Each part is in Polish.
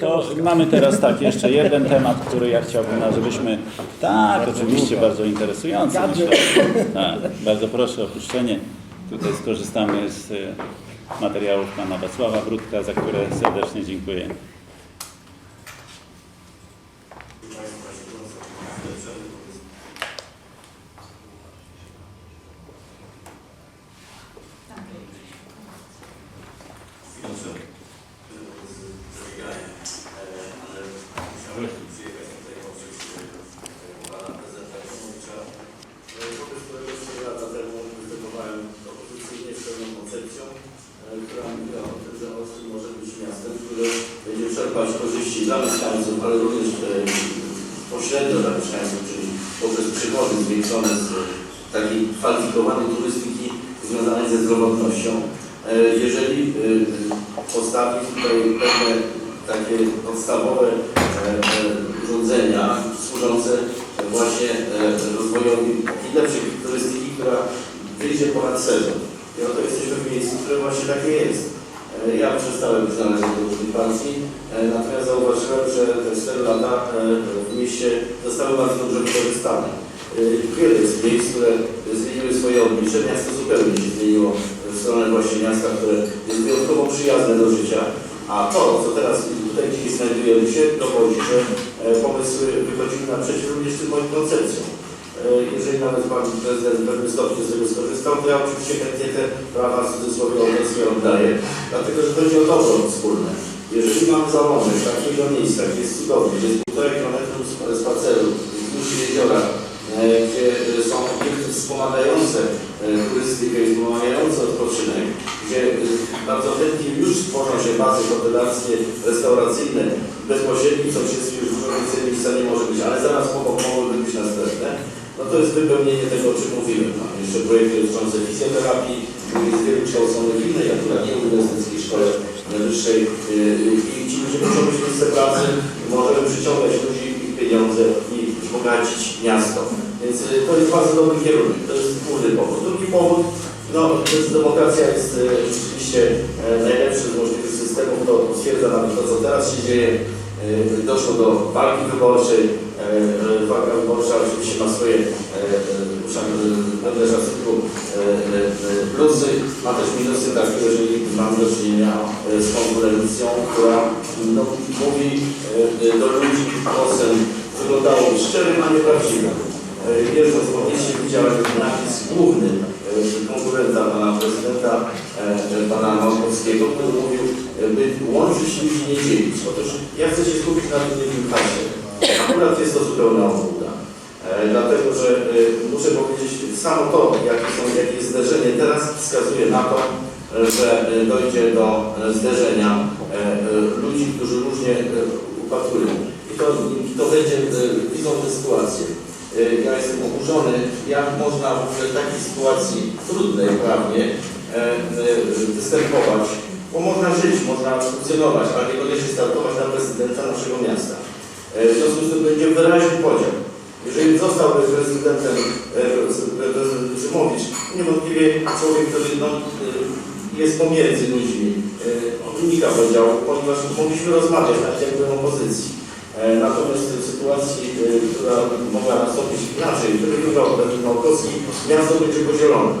To mamy teraz tak, jeszcze jeden temat, który ja chciałbym, no, żebyśmy... Tak, oczywiście, bardzo interesujący. Myślę. Tak, bardzo proszę o opuszczenie. Tutaj skorzystamy z y, materiałów pana Wacława Brudka, za które serdecznie dziękuję. Wobec którego 4 lata temu występowałem opozycyjnie z pewną koncepcją, e, która mówiła o tym, że Olsztyn może być miastem, które będzie czerpać korzyści dla mieszkańców, ale również e, pośrednio dla mieszkańców, czyli poprzez przychody zwiększone z e, takiej kwalifikowanej turystyki związanej ze zdrowotnością. E, Jeżeli e, postawi tutaj pewne takie podstawowe urządzenia służące właśnie rozwojowi i lepszej turystyki, która wyjdzie ponad sezon. I oto jesteśmy w miejscu, które właśnie takie jest. Ja przestałem być należeć do partii, e, natomiast zauważyłem, że te 4 lata e, w mieście zostały bardzo dobrze wykorzystane. E, Wiele jest miejsc, które zmieniły swoje oblicze. Miasto zupełnie się zmieniło w stronę właśnie miasta, które jest wyjątkowo przyjazne do życia. A to, co teraz tutaj dzisiaj znajdujemy się, dowodzi, że pomysły wychodziły naprzeciw również tym moim koncepcjom. E, Jeżeli nawet Pan Prezydent w pewnym stopniu z tego skorzystał, to ja oczywiście chętnie te prawa w cudzysłowie obecnie oddaję, dlatego że chodzi o dobro wspólne. Jeżeli mamy załączek takiego miejsca, gdzie jest cudownie, gdzie jest półtora kilometru sp- spaceru wzdłuż jeziora, e, gdzie są obiekty wspomagające e, turystykę i wspomagające odpoczynek, gdzie bardzo chętnie już tworzą się bazy hotelarskie, restauracyjne, bezpośredni sąsiedztwie już dużo więcej miejsca nie może być, ale zaraz obok mogłyby być następne, no to jest wypełnienie tego, o czym mówiłem. Mamy jeszcze projekty dotyczące fizjoterapii, jest wielu kształconych w innej, akurat nie uniwersyteckiej szkole wyższej yy, i ci ludzie muszą mieć miejsce pracy, możemy przyciągać ludzi i pieniądze i wzbogacić miasto. Więc yy, to jest bardzo dobry kierunek, to jest główny powód. Drugi powód, no to jest demokracja jest rzeczywiście e, najlepszy z możliwych systemów, to potwierdza nawet to, co teraz się dzieje. Doszło do walki wyborczej, walka wyborcza oczywiście ma swoje e, e, e, pewne szacunku e, e, e, plusy, ma też minusy takie, jeżeli mamy do czynienia e, z konkurencją, która no, mówi e, do ludzi głosem wyglądałoby szczerym, a nieprawdziwym. E, Wierząc w mieście widziałem napis główny e, konkurenta pana prezydenta, e, e, pana Małkowskiego, który mówił, e, by łączyć ludzi, nie dzielić. Otóż ja chcę się skupić na tym jednym hasie. Akurat jest to zupełna obłuda. E, dlatego, że e, muszę powiedzieć, samo to, jakie, są, jakie jest zderzenie teraz wskazuje na to, że e, dojdzie do zderzenia ludzi, którzy różnie upatrują. I to, to będzie, widzą tę sytuację. Ja jestem oburzony, jak można w ogóle w takiej sytuacji trudnej prawnie występować, bo można żyć, można funkcjonować, ale niekoniecznie startować na prezydenta naszego miasta. E, W związku z tym będzie wyraźny podział. Jeżeli zostałby prezydentem prezydent Szymowicz, niewątpliwie człowiek, który no, e, jest pomiędzy ludźmi, e, on unika podziału, ponieważ mogliśmy rozmawiać nawet jak byłem opozycji. Natomiast w sytuacji, która mogła nastąpić inaczej, który wybrał prezydent Małkowski, miasto będzie podzielone.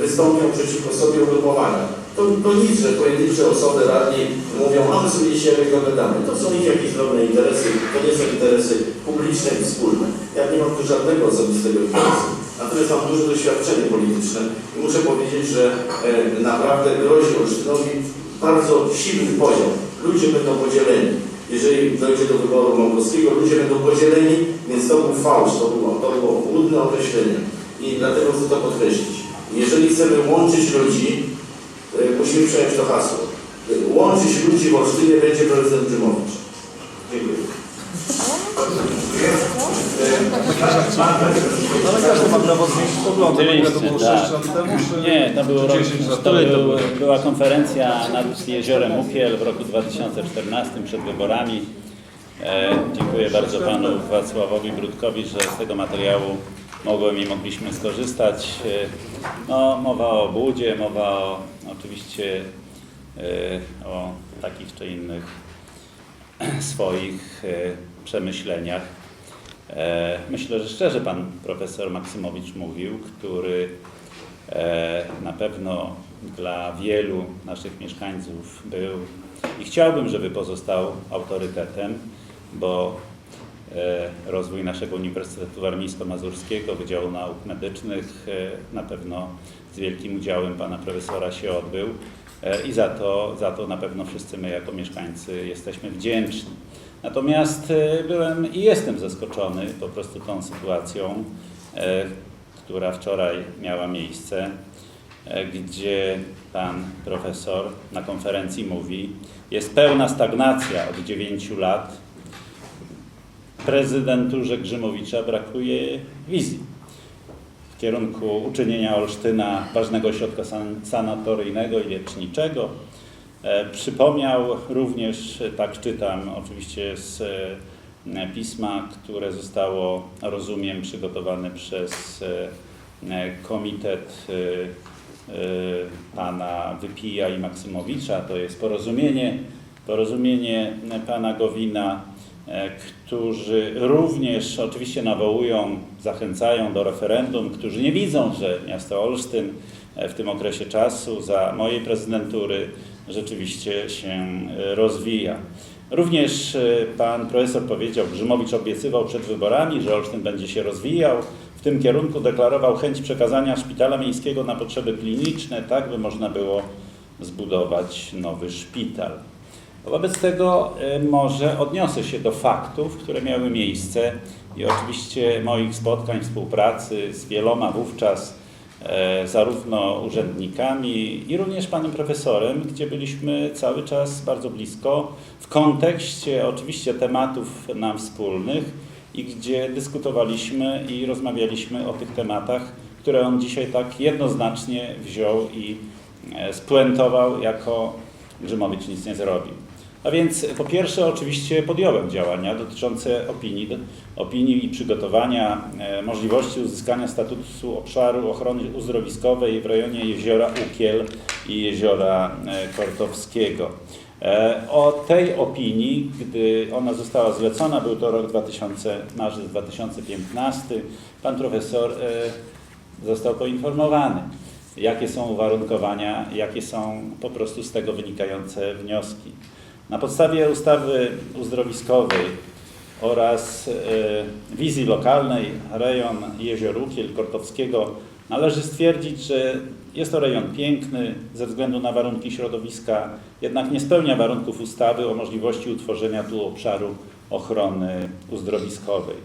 Wystąpią przeciwko sobie ugrupowania. To, to nic, że pojedyncze osoby radni mówią, a my sobie dzisiaj dogadamy. To są ich jakieś drobne interesy, to nie są interesy publiczne i wspólne. Ja nie mam tu żadnego osobistego interesu. Natomiast mam duże doświadczenie polityczne i muszę powiedzieć, że e, naprawdę grozi Olsztynowi bardzo silny podział. Ludzie będą podzieleni. Jeżeli dojdzie do wyboru Małkowskiego, ludzie będą podzieleni, więc to był fałsz, to było, to było łudne określenie. I dlatego chcę to podkreślić. Jeżeli chcemy łączyć ludzi, musimy przejąć to hasło. Łączyć ludzi w Olsztynie będzie prezydent Dymowicz. Dziękuję. Ale każdy ma prawo zmienić poglądy. Ile to było Oczywiście, 6 lat temu? Czy... Nie, to, było, czy 10 lat to był, była konferencja nad jeziorem Ukiel w roku 2014 przed wyborami. E, dziękuję bardzo panu Wacławowi Brudkowi, że z tego materiału mogłem i mogliśmy skorzystać. E, no, mowa o obłudzie, mowa o oczywiście o takich czy innych swoich e, przemyśleniach. E, Myślę, że szczerze pan profesor Maksymowicz mówił, który e, na pewno dla wielu naszych mieszkańców był i chciałbym, żeby pozostał autorytetem, bo e, rozwój naszego Uniwersytetu Warmińsko-Mazurskiego, Wydziału Nauk Medycznych e, na pewno z wielkim udziałem pana profesora się odbył e, i za to, za to na pewno wszyscy my jako mieszkańcy jesteśmy wdzięczni. Natomiast e, byłem i jestem zaskoczony po prostu tą sytuacją, e, która wczoraj miała miejsce, e, gdzie pan profesor na konferencji mówi, jest pełna stagnacja od 9 lat. Prezydenturze Grzymowicza brakuje wizji w kierunku uczynienia Olsztyna ważnego ośrodka san- sanatoryjnego i leczniczego. E, Przypomniał również, e, tak czytam oczywiście z e, pisma, które zostało, rozumiem, przygotowane przez komitet pana Wypija i Maksymowicza, to jest porozumienie, porozumienie pana Gowina, którzy również oczywiście nawołują, zachęcają do referendum, którzy nie widzą, że miasto Olsztyn e, w tym okresie czasu za mojej prezydentury rzeczywiście się e, rozwija. Również e, pan profesor powiedział, Grzymowicz obiecywał przed wyborami, że Olsztyn będzie się rozwijał. W tym kierunku deklarował chęć przekazania szpitala miejskiego na potrzeby kliniczne, tak by można było zbudować nowy szpital. Wobec tego e, może odniosę się do faktów, które miały miejsce i oczywiście moich spotkań, współpracy z wieloma wówczas e, zarówno urzędnikami i również panem profesorem, gdzie byliśmy cały czas bardzo blisko w kontekście oczywiście tematów nam wspólnych i gdzie dyskutowaliśmy i rozmawialiśmy o tych tematach, które on dzisiaj tak jednoznacznie wziął i e, spuentował jako Grzymowicz nic nie zrobił. A więc po pierwsze oczywiście podjąłem działania dotyczące opinii, opinii i przygotowania e, możliwości uzyskania statusu obszaru ochrony uzdrowiskowej w rejonie jeziora Ukiel i jeziora e, Kortowskiego. E, O tej opinii, gdy ona została zlecona, był to rok 2000, marzec 2015, pan profesor został poinformowany jakie są uwarunkowania, jakie są po prostu z tego wynikające wnioski. Na podstawie ustawy uzdrowiskowej oraz e, wizji lokalnej rejon jezior Ukiel Kortowskiego należy stwierdzić, że jest to rejon piękny ze względu na warunki środowiska, jednak nie spełnia warunków ustawy o możliwości utworzenia tu obszaru ochrony uzdrowiskowej.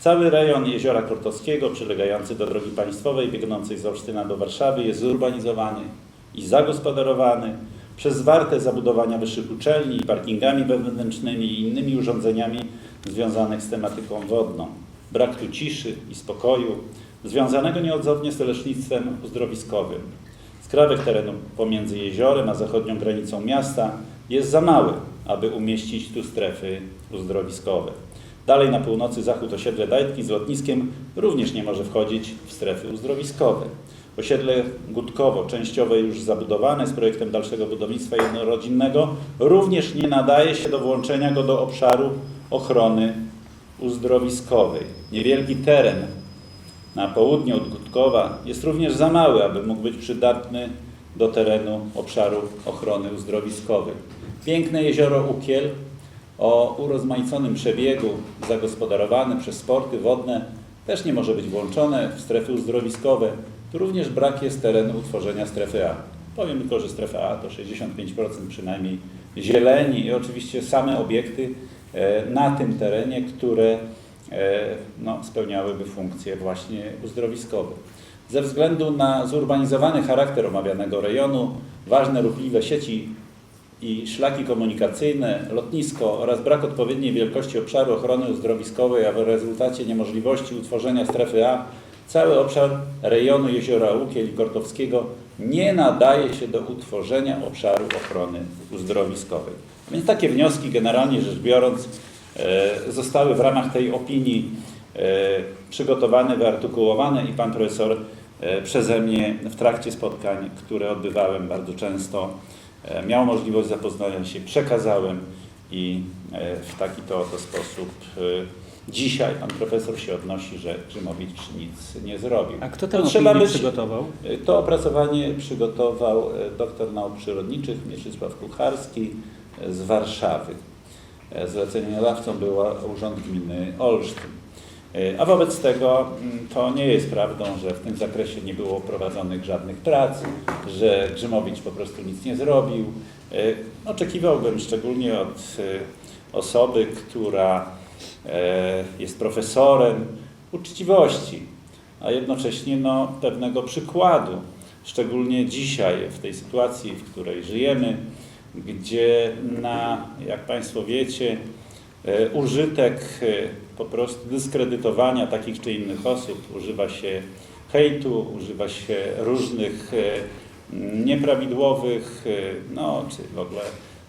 Cały rejon Jeziora Kortowskiego, przylegający do drogi państwowej biegnącej z Olsztyna do Warszawy, jest zurbanizowany i zagospodarowany przez zwarte zabudowania wyższych uczelni, parkingami wewnętrznymi i innymi urządzeniami związanych z tematyką wodną. Brak tu ciszy i spokoju, związanego nieodzownie z lecznictwem uzdrowiskowym. Skrawek terenu pomiędzy jeziorem a zachodnią granicą miasta jest za mały, aby umieścić tu strefy uzdrowiskowe. Dalej na północy zachód osiedle Dajtki z lotniskiem również nie może wchodzić w strefy uzdrowiskowe. Osiedle Gutkowo, częściowo już zabudowane z projektem dalszego budownictwa jednorodzinnego, również nie nadaje się do włączenia go do obszaru ochrony uzdrowiskowej. Niewielki teren na południe od Gutkowa jest również za mały, aby mógł być przydatny do terenu obszaru ochrony uzdrowiskowej. Piękne jezioro Ukiel o urozmaiconym przebiegu, zagospodarowane przez sporty wodne, też nie może być włączone w strefy uzdrowiskowe. Również brak jest terenu utworzenia strefy A. Powiem tylko, że strefa A to 65% przynajmniej zieleni i oczywiście same obiekty e, na tym terenie, które e, no, spełniałyby funkcje właśnie uzdrowiskowe. Ze względu na zurbanizowany charakter omawianego rejonu, ważne ruchliwe sieci i szlaki komunikacyjne, lotnisko oraz brak odpowiedniej wielkości obszaru ochrony uzdrowiskowej, a w rezultacie niemożliwości utworzenia strefy A, cały obszar rejonu jeziora Łukiel i Kortowskiego nie nadaje się do utworzenia obszaru ochrony uzdrowiskowej. Więc takie wnioski generalnie rzecz biorąc e, zostały w ramach tej opinii e, przygotowane, wyartykułowane i pan profesor e, przeze mnie w trakcie spotkań, które odbywałem bardzo często miał możliwość zapoznania się, przekazałem i w taki to oto sposób dzisiaj pan profesor się odnosi, że Grzymowicz nic nie zrobił. A kto To tę trzeba być- przygotował? To opracowanie przygotował e, doktor nauk przyrodniczych Mieczysław Kucharski e, z Warszawy. E, Zleceniodawcą był Urząd Gminy Olsztyn. A wobec tego mm, to nie jest prawdą, że w tym zakresie nie było prowadzonych żadnych prac, że Grzymowicz po prostu nic nie zrobił. Oczekiwałbym szczególnie od osoby, która jest profesorem, uczciwości, a jednocześnie no, pewnego przykładu, szczególnie dzisiaj w tej sytuacji, w której żyjemy, gdzie na, jak Państwo wiecie, e, użytek e, po prostu dyskredytowania takich czy innych osób, używa się hejtu, używa się różnych e, nieprawidłowych, e, no czy w ogóle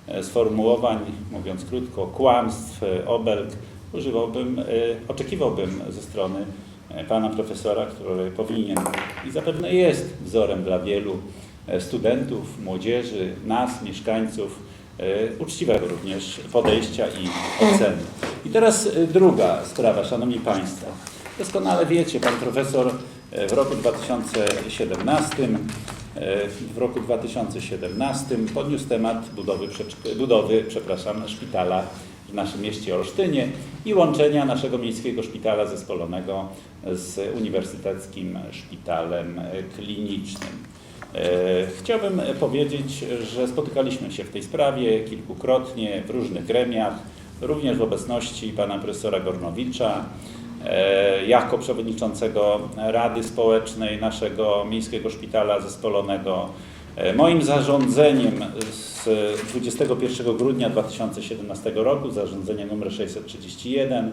e, sformułowań, mówiąc krótko, kłamstw, e, obelg, używałbym, e, oczekiwałbym ze strony e, pana profesora, który powinien i zapewne jest wzorem dla wielu e, studentów, młodzieży, nas, mieszkańców, uczciwego również podejścia i oceny. I teraz druga sprawa, Szanowni Państwo. Doskonale wiecie, pan profesor w roku 2017 e, w roku 2017 podniósł temat budowy, budowy przepraszam, szpitala w naszym mieście Olsztynie i łączenia naszego miejskiego szpitala zespolonego z Uniwersyteckim Szpitalem Klinicznym. E, Chciałbym powiedzieć, że spotykaliśmy się w tej sprawie kilkukrotnie w różnych gremiach, również w obecności pana profesora Gornowicza, e, jako przewodniczącego Rady Społecznej naszego Miejskiego Szpitala Zespolonego. E, Moim zarządzeniem z 21 grudnia 2017 roku, zarządzenie nr 631,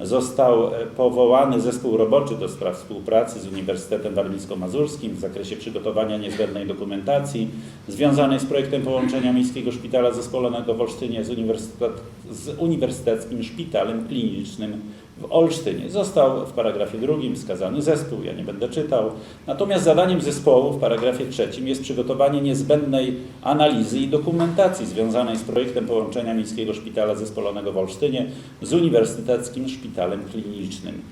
został e, powołany zespół roboczy do spraw współpracy z Uniwersytetem Warmińsko-Mazurskim w zakresie przygotowania niezbędnej dokumentacji związanej z projektem połączenia Miejskiego Szpitala Zespolonego w Olsztynie z, z Uniwersyteckim Szpitalem Klinicznym w Olsztynie. Został w paragrafie drugim wskazany zespół, ja nie będę czytał. Natomiast zadaniem zespołu w paragrafie trzecim jest przygotowanie niezbędnej analizy i dokumentacji związanej z projektem połączenia Miejskiego Szpitala Zespolonego w Olsztynie z Uniwersyteckim Szpitalem Klinicznym.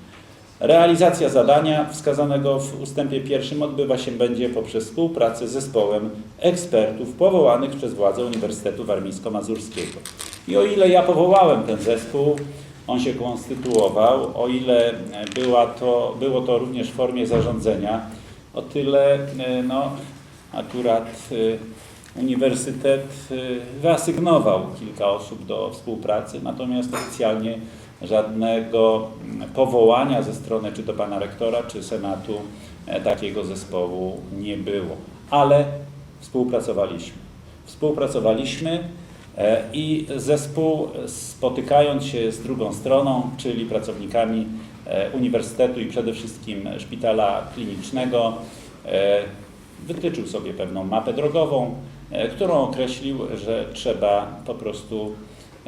Realizacja zadania wskazanego w ustępie pierwszym odbywa się będzie poprzez współpracę z zespołem ekspertów powołanych przez władze Uniwersytetu Warmińsko-Mazurskiego. I o ile ja powołałem ten zespół, on się konstytuował, o ile była to, było to również w formie zarządzenia, o tyle e, no, akurat e, Uniwersytet e, wyasygnował kilka osób do współpracy, natomiast oficjalnie żadnego powołania ze strony czy to pana rektora, czy senatu takiego zespołu nie było. Ale współpracowaliśmy. Współpracowaliśmy i zespół spotykając się z drugą stroną, czyli pracownikami e, Uniwersytetu i przede wszystkim Szpitala Klinicznego, e, wytyczył sobie pewną mapę drogową, e, którą określił, że trzeba po prostu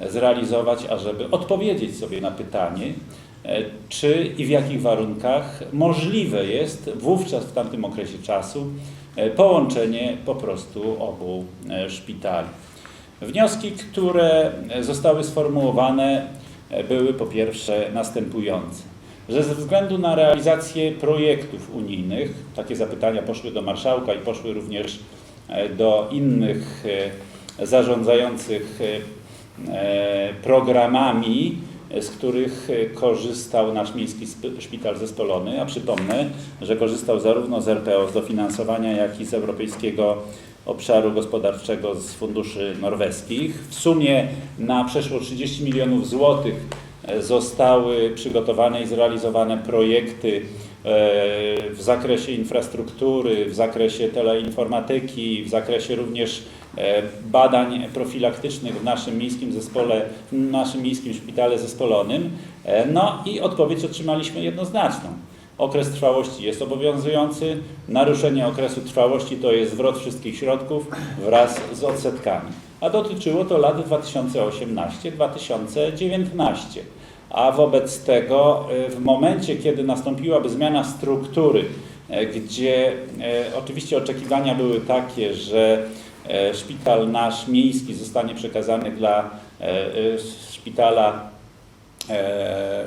zrealizować, ażeby odpowiedzieć sobie na pytanie, e, czy i w jakich warunkach możliwe jest wówczas w tamtym okresie czasu e, połączenie po prostu obu e, szpitali. Wnioski, które zostały sformułowane, były po pierwsze następujące. Że ze względu na realizację projektów unijnych, takie zapytania poszły do marszałka i poszły również e, do innych e, zarządzających e, programami, z których korzystał nasz miejski szpital zespolony, a przypomnę, że korzystał zarówno z RPO z dofinansowania, jak i z Europejskiego Obszaru Gospodarczego z funduszy norweskich. W sumie na przeszło 30 milionów złotych e, zostały przygotowane i zrealizowane projekty e, w zakresie infrastruktury, w zakresie teleinformatyki, w zakresie również e, badań profilaktycznych w naszym miejskim zespole, w naszym miejskim szpitale zespolonym. No i odpowiedź otrzymaliśmy jednoznaczną. Okres trwałości jest obowiązujący, naruszenie okresu trwałości to jest zwrot wszystkich środków wraz z odsetkami. A dotyczyło to lat 2018-2019. A wobec tego e, w momencie, kiedy nastąpiłaby zmiana struktury, e, gdzie e, oczywiście oczekiwania były takie, że szpital nasz miejski zostanie przekazany dla szpitala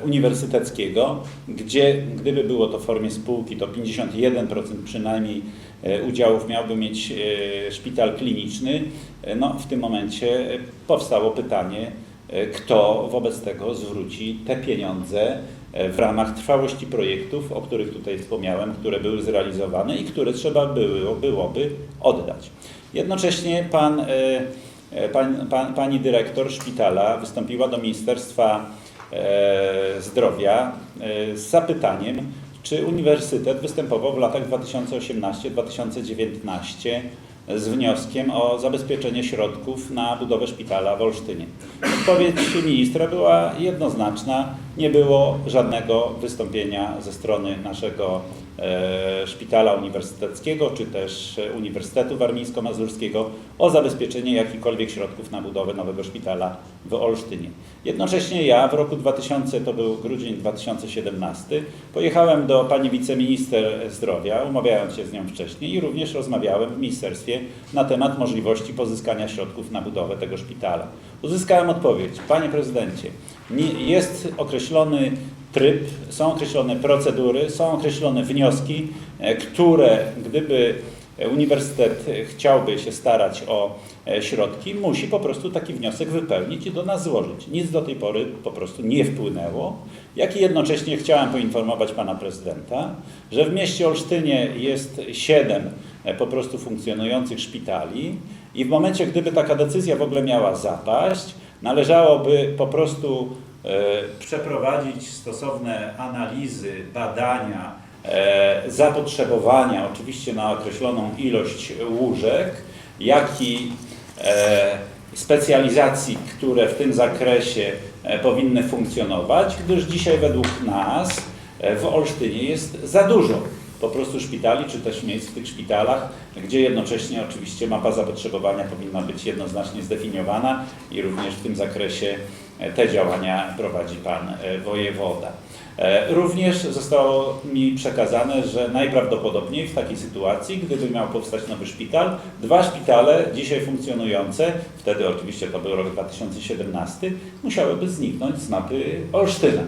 uniwersyteckiego, gdzie gdyby było to w formie spółki, to 51% przynajmniej e, udziałów miałby mieć e, szpital kliniczny. E, No, w tym momencie e, powstało pytanie, e, kto wobec tego zwróci te pieniądze e, w ramach trwałości projektów, o których tutaj wspomniałem, które były zrealizowane i które trzeba było, byłoby oddać. Jednocześnie pan, e, e, pan, pan, pani dyrektor szpitala wystąpiła do Ministerstwa e, Zdrowia e, z zapytaniem, czy uniwersytet występował w latach 2018-2019 z wnioskiem o zabezpieczenie środków na budowę szpitala w Olsztynie. Odpowiedź ministra była jednoznaczna. Nie było żadnego wystąpienia ze strony naszego e, szpitala uniwersyteckiego, czy też Uniwersytetu Warmińsko-Mazurskiego o zabezpieczenie jakichkolwiek środków na budowę nowego szpitala w Olsztynie. Jednocześnie ja w roku 2000, to był grudzień 2017, pojechałem do pani wiceminister zdrowia, umawiając się z nią wcześniej i również rozmawiałem w ministerstwie na temat możliwości pozyskania środków na budowę tego szpitala. Uzyskałem odpowiedź, panie prezydencie, jest określony tryb, są określone procedury, są określone wnioski, e, które gdyby uniwersytet chciałby się starać o e, środki, musi po prostu taki wniosek wypełnić i do nas złożyć. Nic do tej pory po prostu nie wpłynęło. Jak i jednocześnie chciałem poinformować pana prezydenta, że w mieście Olsztynie jest siedem e, po prostu funkcjonujących szpitali i w momencie, gdyby taka decyzja w ogóle miała zapaść, należałoby po prostu e, przeprowadzić stosowne analizy, badania, e, zapotrzebowania oczywiście na określoną ilość łóżek, jak i e, specjalizacji, które w tym zakresie powinny funkcjonować, gdyż dzisiaj według nas w Olsztynie jest za dużo po prostu szpitali, czy też miejsc w tych szpitalach, gdzie jednocześnie oczywiście mapa zapotrzebowania powinna być jednoznacznie zdefiniowana i również w tym zakresie e, te działania prowadzi Pan e, Wojewoda. E, Również zostało mi przekazane, że najprawdopodobniej w takiej sytuacji, gdyby miał powstać nowy szpital, dwa szpitale dzisiaj funkcjonujące, wtedy oczywiście to był rok 2017, musiałyby zniknąć z mapy Olsztyna.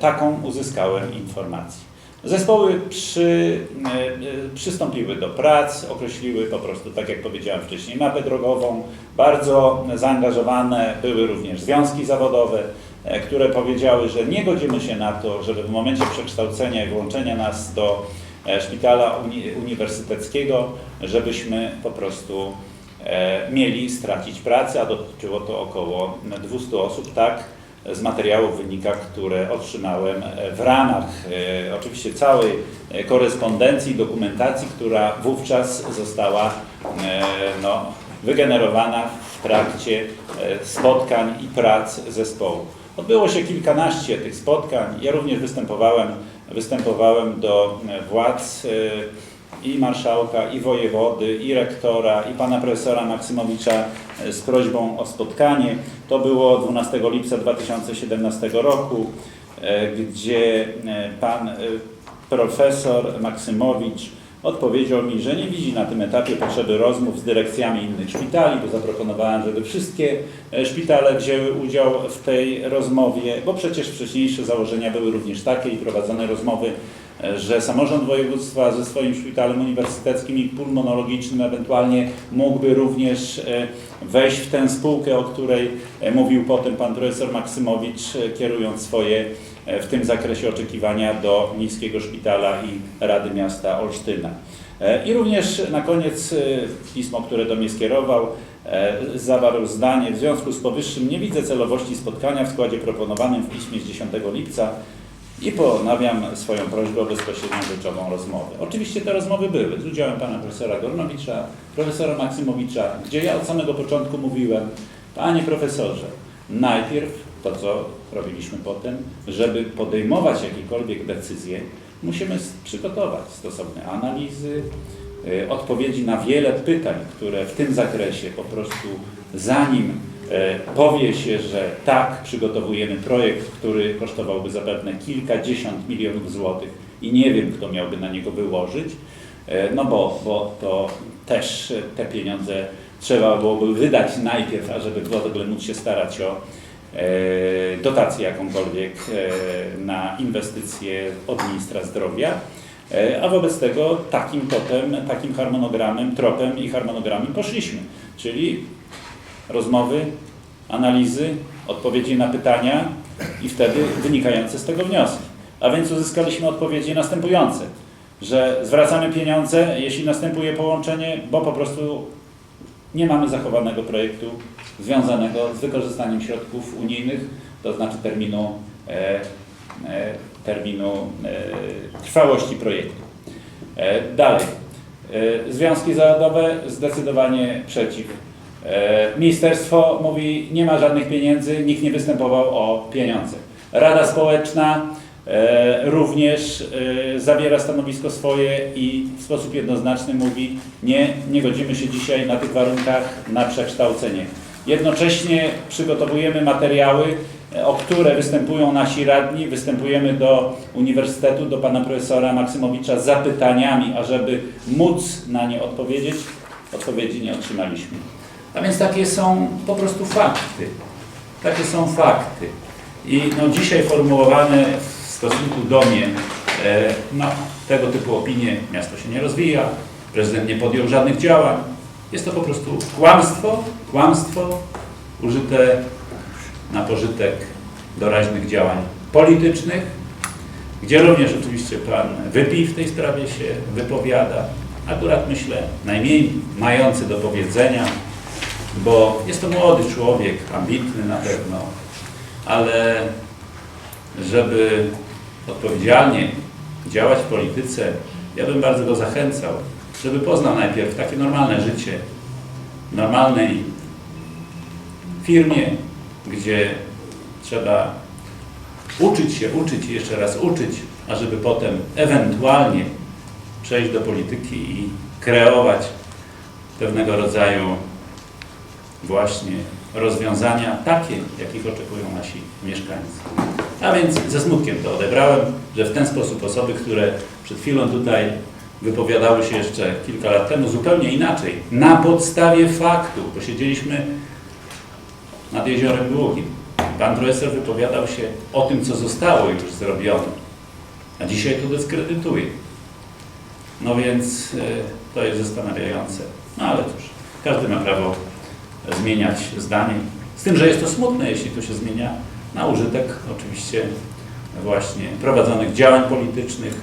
Taką uzyskałem informację. Zespoły przy, e, e, przystąpiły do prac, określiły po prostu, tak jak powiedziałem wcześniej, mapę drogową. Bardzo zaangażowane były również związki zawodowe, e, które powiedziały, że nie godzimy się na to, żeby w momencie przekształcenia i włączenia nas do szpitala uni uniwersyteckiego, żebyśmy po prostu mieli stracić pracę, a dotyczyło to około 200 osób, tak z materiałów wynika, które otrzymałem e, w ramach e, oczywiście całej e, korespondencji, dokumentacji, która wówczas została no, wygenerowana w trakcie spotkań i prac zespołu. Odbyło się kilkanaście tych spotkań. Ja również występowałem, występowałem do władz i marszałka, i wojewody, i rektora, i pana profesora Maksymowicza e, z prośbą o spotkanie. To było 12 lipca 2017 roku, e, gdzie e, pan profesor Maksymowicz odpowiedział mi, że nie widzi na tym etapie potrzeby rozmów z dyrekcjami innych szpitali, bo zaproponowałem, żeby wszystkie szpitale wzięły udział w tej rozmowie, bo przecież wcześniejsze założenia były również takie i prowadzone rozmowy, że samorząd województwa ze swoim szpitalem uniwersyteckim i pulmonologicznym ewentualnie mógłby również e, wejść w tę spółkę, o której e, mówił potem pan profesor Maksymowicz, e, kierując swoje w tym zakresie oczekiwania do Miejskiego Szpitala i Rady Miasta Olsztyna. I również na koniec pismo, które do mnie skierował, zawarł zdanie, w związku z powyższym nie widzę celowości spotkania w składzie proponowanym w piśmie z 10 lipca i ponawiam swoją prośbę o bezpośrednią rzeczową rozmowę. Oczywiście te rozmowy były z udziałem pana profesora Gornowicza, profesora Maksymowicza, gdzie ja od samego początku mówiłem, panie profesorze, najpierw to, co robiliśmy potem, żeby podejmować jakiekolwiek decyzje, musimy przygotować stosowne analizy, y, odpowiedzi na wiele pytań, które w tym zakresie po prostu zanim powie się, że tak, przygotowujemy projekt, który kosztowałby zapewne kilkadziesiąt milionów złotych i nie wiem, kto miałby na niego wyłożyć, E, No bo, bo to też e, te pieniądze trzeba byłoby wydać najpierw, ażeby w ogóle móc się starać o e, dotację jakąkolwiek e, na inwestycje od ministra zdrowia. E, A wobec tego takim potem, takim harmonogramem, tropem i harmonogramem poszliśmy. Czyli rozmowy, analizy, odpowiedzi na pytania i wtedy wynikające z tego wnioski. A więc uzyskaliśmy odpowiedzi następujące, że zwracamy pieniądze, jeśli następuje połączenie, bo po prostu nie mamy zachowanego projektu związanego z wykorzystaniem środków unijnych, to znaczy terminu, e, e, terminu e, trwałości projektu. E, dalej. E, związki zawodowe zdecydowanie przeciw. E, ministerstwo mówi, nie ma żadnych pieniędzy, nikt nie występował o pieniądze. Rada Społeczna e, również e, zabiera stanowisko swoje i w sposób jednoznaczny mówi, nie, nie godzimy się dzisiaj na tych warunkach na przekształcenie. Jednocześnie przygotowujemy materiały, o które występują nasi radni, występujemy do Uniwersytetu, do pana profesora Maksymowicza z zapytaniami, ażeby móc na nie odpowiedzieć. Odpowiedzi nie otrzymaliśmy. A więc takie są po prostu fakty. Takie są fakty. I no, dzisiaj formułowane w stosunku do mnie e, no, tego typu opinie, miasto się nie rozwija, prezydent nie podjął żadnych działań. Jest to po prostu kłamstwo, kłamstwo użyte na pożytek doraźnych działań politycznych, gdzie również oczywiście pan Wypij w tej sprawie się wypowiada. Akurat myślę najmniej mający do powiedzenia, bo jest to młody człowiek, ambitny na pewno, ale żeby odpowiedzialnie działać w polityce, ja bym bardzo go zachęcał, żeby poznał najpierw takie normalne życie, normalnej firmie, gdzie trzeba uczyć się, uczyć i jeszcze raz uczyć, ażeby potem ewentualnie przejść do polityki i kreować pewnego rodzaju właśnie rozwiązania takie, jakich oczekują nasi mieszkańcy. A więc ze smutkiem to odebrałem, że w ten sposób osoby, które przed chwilą tutaj wypowiadały się jeszcze kilka lat temu zupełnie inaczej, na podstawie faktu, posiedzieliśmy nad Jeziorem Długim. Pan profesor wypowiadał się o tym, co zostało już zrobione, a dzisiaj to dyskredytuje. No więc e, to jest zastanawiające. No ale cóż, każdy ma prawo zmieniać zdanie. Z tym, że jest to smutne, jeśli to się zmienia na użytek oczywiście właśnie prowadzonych działań politycznych,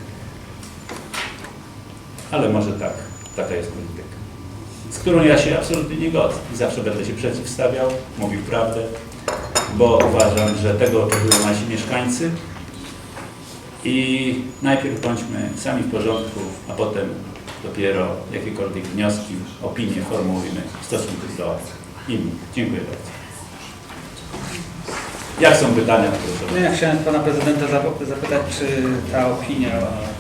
ale może tak, taka jest polityka, z którą ja się absolutnie nie godzę i zawsze będę się przeciwstawiał, mówił prawdę, bo uważam, że tego oczekują nasi mieszkańcy i najpierw bądźmy sami w porządku, a potem dopiero jakiekolwiek wnioski, opinie formułujmy w stosunku do innych. Dziękuję bardzo. Jak są pytania, proszę? No ja chciałem pana prezydenta zap- zapytać, czy ta opinia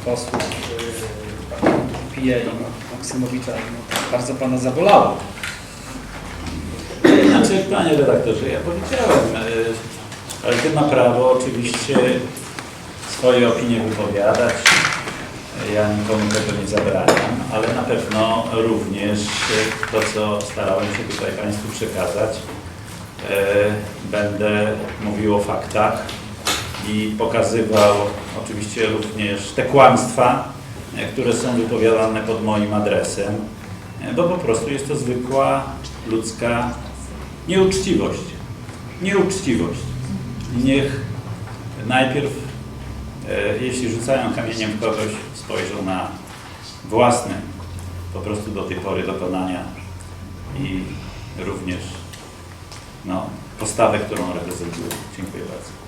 posłów y, Pije i Maksymowicza no, bardzo pana zabolała. Znaczy, panie redaktorze, ja powiedziałem, e, każdy ma prawo oczywiście swoje opinie wypowiadać. Ja nikomu tego nie zabraniam, ale na pewno również to, co starałem się tutaj Państwu przekazać, e, będę mówił o faktach i pokazywał oczywiście również te kłamstwa, e, które są wypowiadane pod moim adresem, e, bo po prostu jest to zwykła ludzka Nieuczciwość. Nieuczciwość. Niech najpierw, jeśli rzucają kamieniem w kogoś, spojrzą na własne po prostu do tej pory dokonania i również no, postawę, którą reprezentują. Dziękuję bardzo.